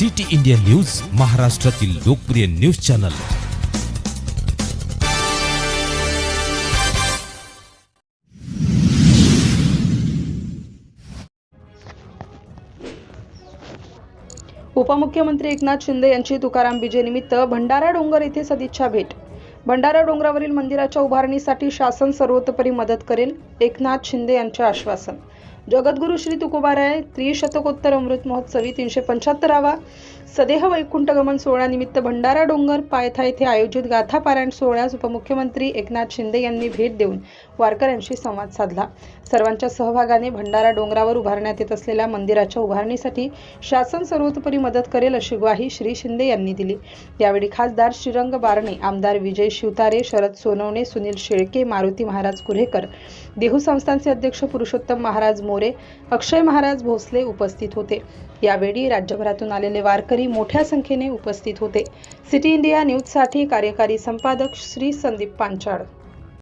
City India news महाराष्ट्रातील लोकप्रिय news channel. उपमुख्यमंत्री एकनाथ शिंदे यांची तुकाराम विजयनिमित्त भंडारा डोंगर येथे सदिच्छा भेट. भंडारा डोंगरावरील मंदिराच्या उभारणीसाठी शासन सर्वतोपरी मदत करेल एकनाथ शिंदे यांचे आश्वासन. जगद्गुरू श्री तुकोबाराय त्रिशतकोत्तर अमृत महोत्सवी तीनशे पंच्याहत्तरावा सदेह वैकुंठगमन सोहळ्यानिमित्त भंडारा डोंगर पायथा येथे आयोजित गाथा पारायण सोहळ्यास उपमुख्यमंत्री एकनाथ शिंदे यांनी भेट देऊन वारकऱ्यांशी संवाद साधला. सर्वांच्या सहभागाने भंडारा डोंगरावर उभारण्यात येत असलेल्या मंदिराच्या उभारणीसाठी शासन सर्वतोपरी मदत करेल अशी ग्वाही श्री शिंदे यांनी दिली. यावेळी खासदार श्रीरंग बारणे आमदार विजय शिवतारे शरद सोनवणे सुनील शेळके मारुती महाराज कुरेकर देहू संस्थानचे अध्यक्ष पुरुषोत्तम महाराज मोरे अक्षय महाराज भोसले उपस्थित होते. यावेळी राज्यभरातून आलेले वारकरी मोठ्या संख्येने उपस्थित होते. सिटी इंडिया न्यूजसाठी कार्यकारी संपादक श्री संदीप पांचाळ.